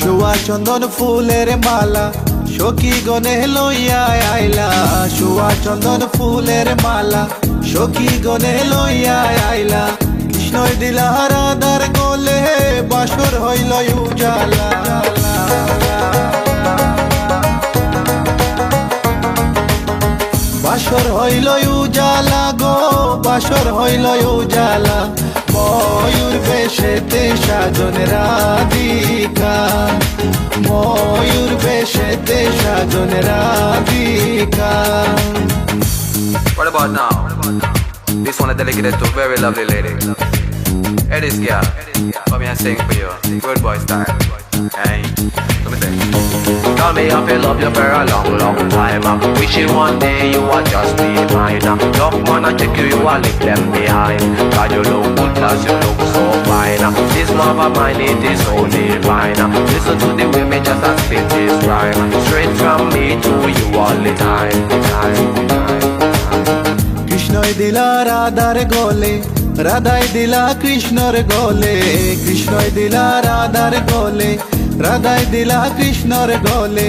সুয়া চন্দন ফুলের মালা সখী গনে লইয়া আইলা। সুয়া চন্দন ফুলের মালা সখী গনে লইয়া আইলা। কৃষ্ণই দিলা রাধার গলে বাসর হইল উজালা। বাসর হইল উজালা গো, বাসর হইল উজালা। ময়ূর বেশেতে সাজন রাধিকা। ময়ূর বেশেতে সাজন Radhika. What about now? This one is dedicated to a very lovely lady. Hey, this girl. Come here and sing for you. Good boy style. Hey, let me sing. Tell me if you love you for a long, long time. Wishing one day you are just be mine. Love I take you, you are left left behind. God, you look good, cause you look so fine. This love of mine, it is so divine. Listen to the me just a spit this rhyme. Straight from me to you all the time. time, time. কৃষ্ণই দিলা রাধার গলে, রাধাই দিলা কৃষ্ণর গলে। কৃষ্ণই দিলা রাধার গলে, রাধাই দিলা কৃষ্ণর গলে।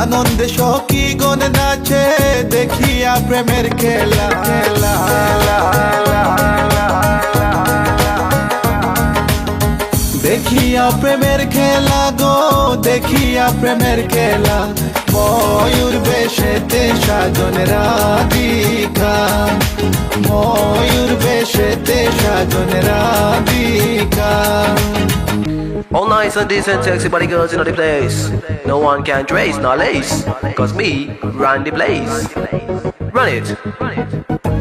আনন্দে সখী গন নাচে, দেখিয়া প্রেমের খেলা। খেলা দেখিয়া প্রেমের খেলা গো, দেখিয়া প্রেমের খেলা। ময়ূর বেশেতে সাজন Radhika All nice and decent, sexy body girls in the place. No one can trace, not lace. Cause me, run the place. Run it. Run it.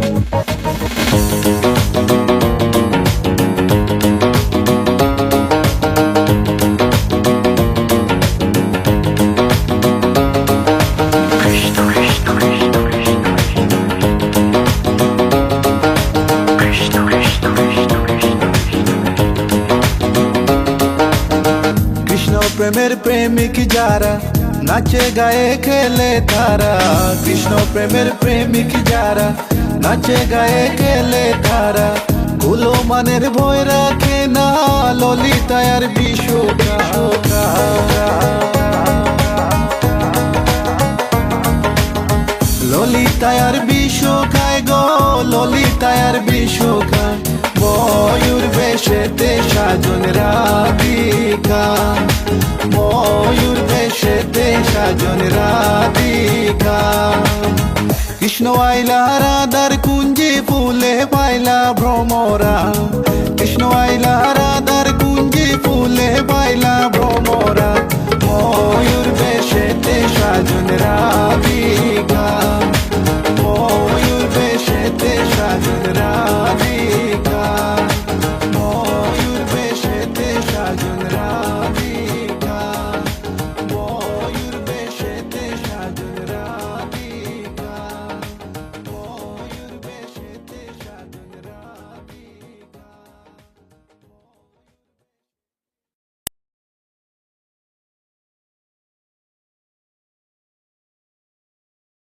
প্রেমের প্রেমিক যারা নাচে গায়ে খেলে তারা কৃষ্ণ প্রেমের প্রেমিক যারা নাচে গায়ে খেলে তারা কুলো মানের ভয় রাখে না ললিতায়ার বিশ্বকা ললিতায়ার বিষ খায় গো ললিতায়ার বিষ খায় ময়ূর বেশেতে সাজন রাধিকা ময়ূর দেশে সাজন রাধিকা। কৃষ্ণ আইলা রাধার কুঞ্জি ফুলে পাইলা ভ্রমরা। কৃষ্ণ আইলা রাধার কুঞ্জি ফুলে পাইলা ভ্রমরা। ময়ূর দেশে দেশ